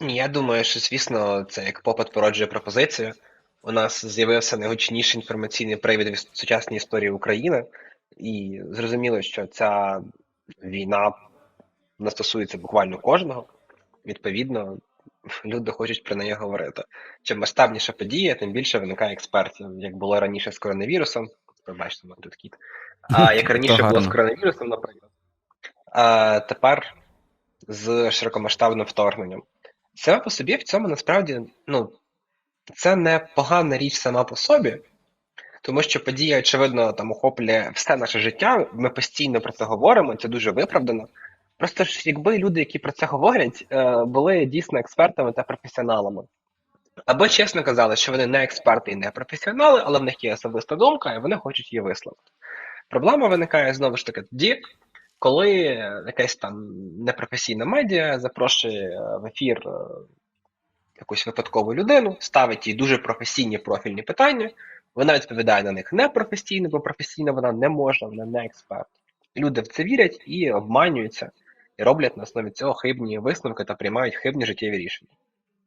Ні, я думаю, що, звісно, це як попит породжує пропозицію. У нас з'явився найгучніший інформаційний привід в сучасній історії України, і зрозуміло, що ця війна не стосується буквально кожного. Відповідно, люди хочуть про неї говорити. Чим масштабніша подія, тим більше виникає експертів, як було раніше з коронавірусом. У мене тут кіт. А як раніше було з коронавірусом, наприклад. А тепер з широкомасштабним вторгненням. Саме по собі в цьому насправді ну, це не погана річ сама по собі, тому що подія, очевидно, там охоплює все наше життя. Ми постійно про це говоримо, це дуже виправдано. Просто ж, якби люди, які про це говорять, е, були дійсно експертами та професіоналами. Або чесно казали, що вони не експерти і не професіонали, але в них є особиста думка, і вони хочуть її висловити. Проблема виникає знову ж таки тоді, коли якась там непрофесійна медіа запрошує в ефір е, якусь випадкову людину, ставить їй дуже професійні профільні питання, вона відповідає на них непрофесійно, бо професійно вона не може, вона не експерт. Люди в це вірять і обманюються, і роблять на основі цього хибні висновки та приймають хибні життєві рішення.